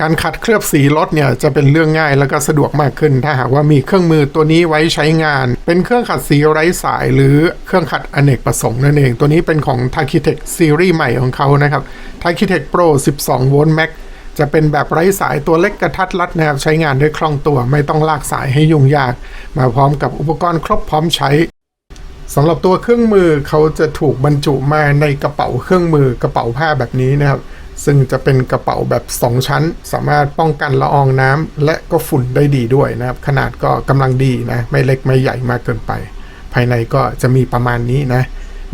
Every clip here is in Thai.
การขัดเคลือบสีรถเนี่ยจะเป็นเรื่องง่ายแล้วก็สะดวกมากขึ้น ถ้าหากว่ามีเครื่องมือตัวนี้ไว้ใช้งาน เป็นเครื่องขัดสีไร้สาย หรือเครื่องขัดอเนกประสงค์นั่นเอง ตัวนี้เป็นของ t a k i t e c ซีรีส์ใหม่ของเขานะครับ t a k i t e c Pro 12โวลต์ Max จะเป็นแบบไร้สายตัวเล็กกระทัดรัดนะครับ ใช้งานได้คล่องตัวไม่ต้องลากสายให้ยุ่งยาก มาพร้อมกับอุปกรณ์ครบพร้อมใช้สำหรับตัวเครื่องมือเขาจะถูกบรรจุมาในกระเป๋าเครื่องมือกระเป๋าผ้าแบบนี้นะครับ ซึ่งจะเป็นกระเป๋าแบบ 2 ชั้น สามารถป้องกันละอองน้ำและก็ฝุ่นได้ดีด้วยนะครับ ขนาดก็กำลังดีนะ ไม่เล็กไม่ใหญ่มากเกินไป ภายในก็จะมีประมาณนี้นะ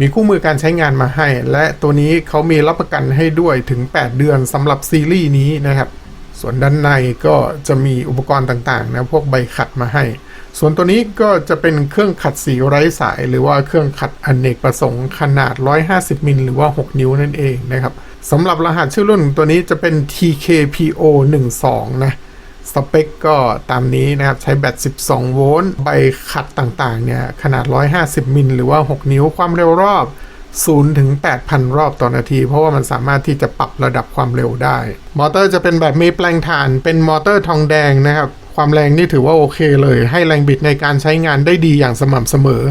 มีคู่มือการใช้งานมาให้ และตัวนี้เขามีรับประกันให้ด้วยถึง 8 เดือนสำหรับซีรีส์นี้นะครับ ส่วนด้านในก็จะมีอุปกรณ์ต่างๆนะพวกใบขัดมาให้ ส่วนตัวนี้ก็จะเป็นเครื่องขัดสีไร้สาย หรือว่าเครื่องขัดอเนกประสงค์ขนาด 150มิลหรือว่า 6 นิ้วนั่นเองนะครับ สำหรับรหัสชื่อรุ่นตัวนี้จะเป็น TKPO 12นะ สเปคก็ตามนี้นะครับ ใช้แบต 12 โวลต์ ใบขัดต่างๆ เนี่ย ขนาด 150 มิลหรือว่า 6 นิ้ว ความเร็วรอบ 0 ถึง 8,000 รอบต่อนาที เพราะว่ามันสามารถที่จะปรับระดับความเร็วได้ มอเตอร์จะเป็นแบบมีแปลงถ่าน เป็นมอเตอร์ทองแดงนะครับ ความแรงนี่ถือว่าโอเคเลย ให้แรงบิดในการใช้งานได้ดีอย่างสม่ำเสมอ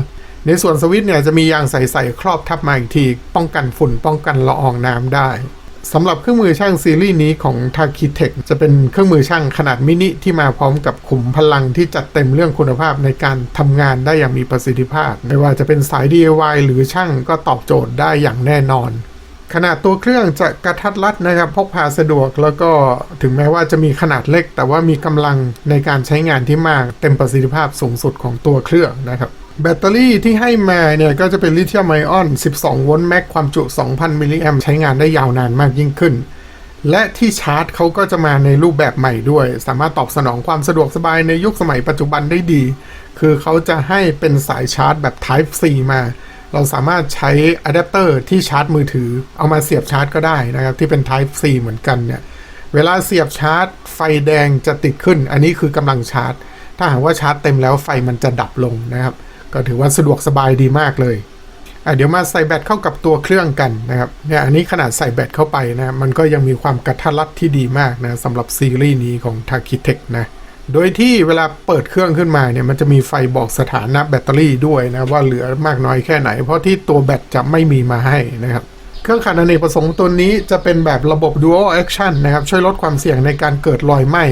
ในส่วนสวิตช์เนี่ยจะมียางใสๆครอบทับมาอีกที ป้องกันฝุ่นป้องกันละอองน้ำได้สำหรับเครื่องมือช่างซีรีส์นี้ของ t a k i t e c จะเป็นเครื่องมือช่างขนาดมินิที่มาพร้อมกับขุมพลังที่จัดเต็มเรื่องคุณภาพในการทำงานได้อย่างมีประสิทธิภาพ ไม่ว่าจะเป็นสาย DIY หรือช่างก็ตอบโจทย์ได้อย่างแน่นอน ขนาดตัวเครื่องจะกระทัดรัดนะครับพกพาสะดวกแล้วก็ถึงแม้ว่าจะมีขนาดเล็ก แต่ว่ามีกำลังในการใช้งานที่มากเต็มประสิทธิภาพสูงสุดของตัวเครื่องนะครับ แบตเตอรี่ที่ให้มาเนี่ยก็จะเป็นลิเธียมไอออน 12 โวลต์แม็กความจุ 2,000 มิลลิแอมใช้งานได้ยาวนานมากยิ่งขึ้น และที่ชาร์จเขาก็จะมาในรูปแบบใหม่ด้วย สามารถตอบสนองความสะดวกสบายในยุคสมัยปัจจุบันได้ดี คือเขาจะให้เป็นสายชาร์จแบบ Type C มา เราสามารถใช้อะแดปเตอร์ที่ชาร์จมือถือ เอามาเสียบชาร์จก็ได้นะครับที่เป็น Type C เหมือนกันเนี่ย เวลาเสียบชาร์จ ไฟแดงจะติดขึ้น อันนี้คือกำลังชาร์จ ถ้าหากว่าชาร์จเต็มแล้วไฟมันจะดับลงนะครับ ก็ถือว่าสะดวกสบายดีมากเลยอะเดี๋ยวมาใส่แบตเข้ากับตัวเครื่องกันนะครับเนี่ยอันนี้ขนาดใส่แบตเข้าไปนะมันก็ยังมีความกระทัดรัดที่ดีมากนะสำหรับซีรีส์นี้ของ t a k i t e c นะโดยที่เวลาเปิดเครื่องขึ้นมาเนี่ยมันจะมีไฟบอกสถานะแบตเตอรี่ด้วยนะว่าเหลือมากน้อยแค่ไหน เพราะที่ตัวแบตจะไม่มีมาให้นะครับเครื่องขัดอเนกประสงค์ตัวนี้จะเป็นแบบระบบ dual action นะครับช่วยลดความเสี่ยงในการเกิดรอยไหม้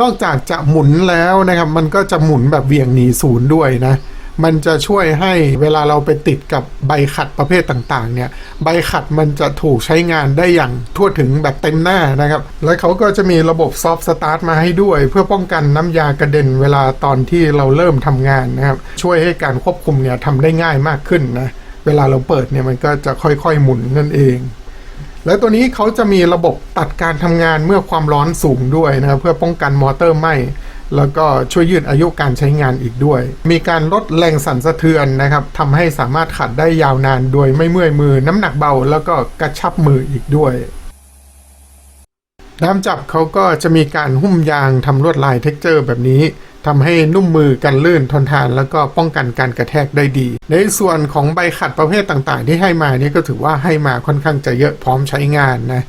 นอกจากจะหมุนแล้วนะครับมันก็จะหมุนแบบเวียงหนีศูนย์ด้วยนะ มันจะช่วยให้เวลาเราไปติดกับใบขัดประเภทต่างๆ เนี่ย ใบขัดมันจะถูกใช้งานได้อย่างทั่วถึงแบบเต็มหน้านะครับ และเขาก็จะมีระบบซอฟต์สตาร์ทมาให้ด้วย เพื่อป้องกันน้ำยากระเด็นเวลาตอนที่เราเริ่มทำงานนะครับ ช่วยให้การควบคุมเนี่ยทำได้ง่ายมากขึ้นนะ เวลาเราเปิดเนี่ยมันก็จะค่อยๆหมุนนั่นเองและตัวนี้เขาจะมีระบบตัดการทำงานเมื่อความร้อนสูงด้วยนะครับเพื่อป้องกันมอเตอร์ไหม้ แล้วก็ช่วยยืดอายุการใช้งานอีกด้วย มีการลดแรงสั่นสะเทือนนะครับทำให้สามารถขัดได้ยาวนานโดยไม่เมื่อยมือน้ำหนักเบา แล้วก็กระชับมืออีกด้วยด้ามจับเขาก็จะมีการหุ้มยางทำลวดลายเท็กเจอร์แบบนี้ทำให้นุ่มมือกันลื่นทนทานแล้วก็ป้องกันการกระแทกได้ดี ในส่วนของใบขัดประเภทต่างๆ ที่ให้มานี่ก็ถือว่าให้มาค่อนข้างจะเยอะพร้อมใช้งานนะ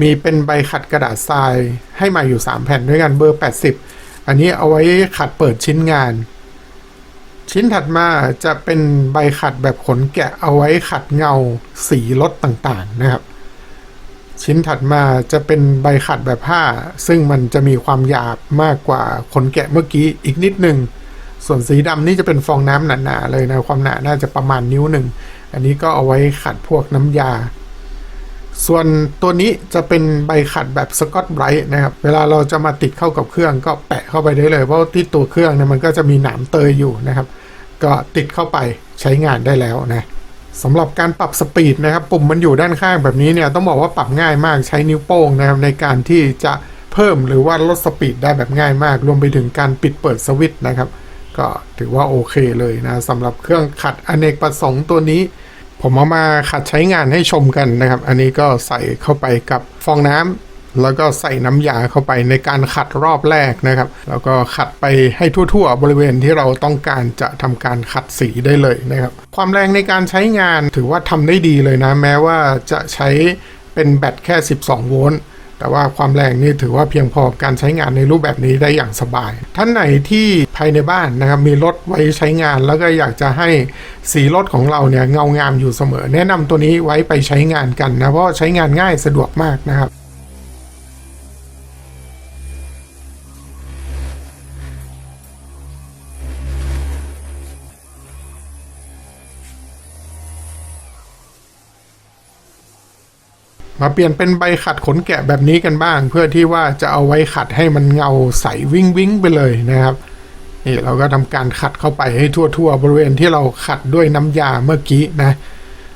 มีเป็นใบขัดกระดาษทราย ให้มาอยู่ 3 แผ่นด้วยกันเบอร์ 80 อันนี้เอาไว้ขัดเปิดชิ้นงาน ชิ้นถัดมาจะเป็นใบขัดแบบขนแกะเอาไว้ขัดเงาสีรถต่างๆนะครับ ชิ้นถัดมาจะเป็นใบขัดแบบผ้า ซึ่งมันจะมีความหยาบมากกว่าขนแกะเมื่อกี้อีกนิดหนึ่งส่วนสีดำนี่จะเป็นฟองน้ำหนาๆเลยนะความหนาน่าจะประมาณนิ้วหนึ่ง อันนี้ก็เอาไว้ขัดพวกน้ำยา ส่วนตัวนี้จะเป็นใบขัดแบบสกอตไบรท์นะครับ เวลาเราจะมาติดเข้ากับเครื่องก็แปะเข้าไปได้เลย เพราะที่ตัวเครื่องเนี่ยมันก็จะมีหนามเตยอยู่นะครับ ก็ติดเข้าไปใช้งานได้แล้วนะสำหรับการปรับสปีดนะครับ ปุ่มมันอยู่ด้านข้างแบบนี้เนี่ยต้องบอกว่าปรับง่ายมากใช้นิ้วโป้งนะครับในการที่จะเพิ่มหรือว่าลดสปีดได้แบบง่ายมาก รวมไปถึงการปิดเปิดสวิตช์นะครับ ก็ถือว่าโอเคเลยนะสำหรับเครื่องขัดอเนกประสงค์ตัวนี้ ผมเอามาขัดใช้งานให้ชมกันนะครับ อันนี้ก็ใส่เข้าไปกับฟองน้ำแล้วก็ใส่น้ำยาเข้าไปในการขัดรอบแรกนะครับ แล้วก็ขัดไปให้ทั่ว ๆ บริเวณที่เราต้องการจะทำการขัดสีได้เลยนะครับ ความแรงในการใช้งานถือว่าทำได้ดีเลยนะ แม้ว่าจะใช้เป็นแบตแค่ 12 โวลต์ แต่ว่าความแรงนี่ถือว่าเพียงพอการใช้งานในรูปแบบนี้ได้อย่างสบาย ท่านไหนที่ภายในบ้านนะครับมีรถไว้ใช้งาน แล้วก็อยากจะให้สีรถของเราเนี่ยเงางามอยู่เสมอ แนะนำตัวนี้ไว้ไปใช้งานกันนะเพราะใช้งานง่ายสะดวกมากนะครับ มาเปลี่ยนเป็นใบขัดขนแกะแบบนี้กันบ้าง เพื่อที่ว่าจะเอาไว้ขัดให้มันเงาใสวิ่งวิ่งไปเลยนะครับนี่เราก็ทำการขัดเข้าไปให้ทั่ว ๆ บริเวณที่เราขัดด้วยน้ำยาเมื่อกี้นะ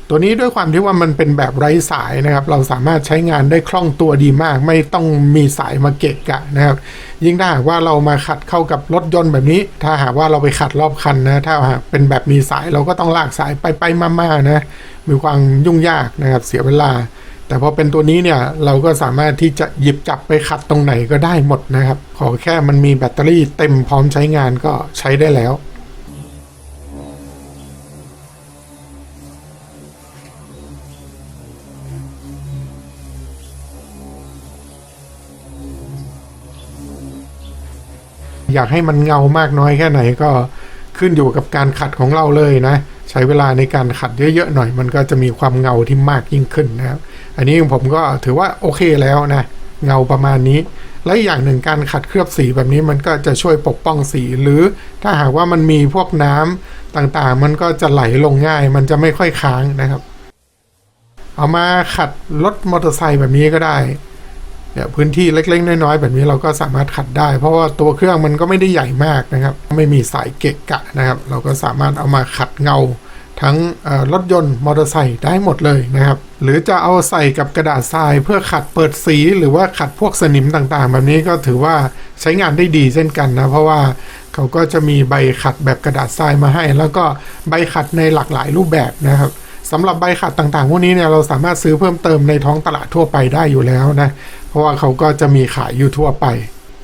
ตัวนี้ด้วยความที่ว่ามันเป็นแบบไร้สายนะครับ เราสามารถใช้งานได้คล่องตัวดีมาก ไม่ต้องมีสายมาเกะกะนะครับ ยิ่งถ้าหากว่าเรามาขัดเข้ากับรถยนต์แบบนี้ ถ้าหากว่าเราไปขัดรอบคันนะถ้าหากเป็นแบบมีสายเราก็ต้องลากสายไปไปมาๆนะมีความยุ่งยากนะครับเสียเวลา แต่พอเป็นตัวนี้เนี่ยเราก็สามารถที่จะหยิบจับไปขัดตรงไหนก็ได้หมดนะครับ ขอแค่มันมีแบตเตอรี่เต็มพร้อมใช้งานก็ใช้ได้แล้วอยากให้มันเงามากน้อยแค่ไหนก็ขึ้นอยู่กับการขัดของเราเลยนะ ใช้เวลาในการขัดเยอะๆหน่อย มันก็จะมีความเงาที่มากยิ่งขึ้นนะครับ อันนี้ผมก็ถือว่าโอเคแล้วนะ เงาประมาณนี้ และอีกอย่างหนึ่งการขัดเคลือบสีแบบนี้มันก็จะช่วยปกป้องสี หรือถ้าหากว่ามันมีพวกน้ำต่างๆ มันก็จะไหลลงง่าย มันจะไม่ค่อยค้างนะครับ เอามาขัดรถมอเตอร์ไซค์แบบนี้ก็ได้เนี่ยพื้นที่เล็ก ๆ น้อยๆ แบบนี้เราก็สามารถขัดได้ เพราะว่าตัวเครื่องมันก็ไม่ได้ใหญ่มากนะครับ ไม่มีสายเกะกะนะครับ เราก็สามารถเอามาขัดเงา ทั้งรถยนต์มอเตอร์ไซค์ได้หมดเลยนะครับ หรือจะเอาใส่กับกระดาษทรายเพื่อขัดเปิดสีหรือว่าขัดพวกสนิมต่างๆ แบบนี้ก็ถือว่าใช้งานได้ดีเช่นกันนะ เพราะว่าเขาก็จะมีใบขัดแบบกระดาษทรายมาให้ แล้วก็ใบขัดในหลากหลายรูปแบบนะครับสำหรับใบขัดต่างๆ พวกนี้เนี่ยเราสามารถซื้อเพิ่มเติมในท้องตลาดทั่วไปได้อยู่แล้วนะเพราะว่าเขาก็จะมีขายอยู่ทั่วไป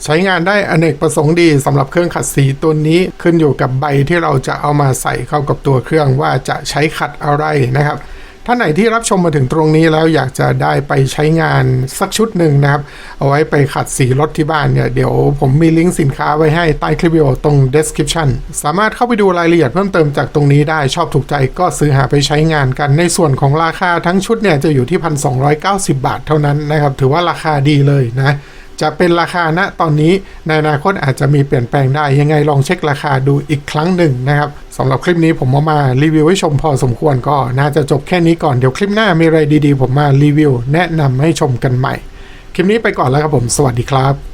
ใช้งานได้อเนกประสงค์ดีสำหรับเครื่องขัดสีตัวนี้ขึ้นอยู่กับใบที่เราจะเอามาใส่เข้ากับตัวเครื่องว่าจะใช้ขัดอะไรนะครับท่านไหนที่รับชมมาถึงตรงนี้แล้วอยากจะได้ไปใช้งานสักชุดหนึ่งนะครับ เอาไว้ไปขัดสีรถที่บ้านเนี่ย เดี๋ยวผมมีลิงก์สินค้าไว้ให้ใต้คลิปวิดีโอตรง description สามารถเข้าไปดูรายละเอียดเพิ่มเติมจากตรงนี้ได้ชอบถูกใจก็ซื้อหาไปใช้งานกันในส่วนของราคาทั้งชุดเนี่ยจะอยู่ที่ 1,290 บาทเท่านั้นนะครับ ถือว่าราคาดีเลยนะ จะเป็นราคาณตอนนี้ในอนาคตอาจจะมีเปลี่ยนแปลงได้ ยังไงลองเช็คราคาดูอีกครั้งหนึ่งนะครับสำหรับคลิปนี้ผมเอามารีวิวให้ชมพอสมควรก็น่าจะจบแค่นี้ก่อนเดี๋ยวคลิปหน้ามีอะไรดีๆ ผมมารีวิว แนะนำให้ชมกันใหม่ คลิปนี้ไปก่อนแล้วครับผม สวัสดีครับ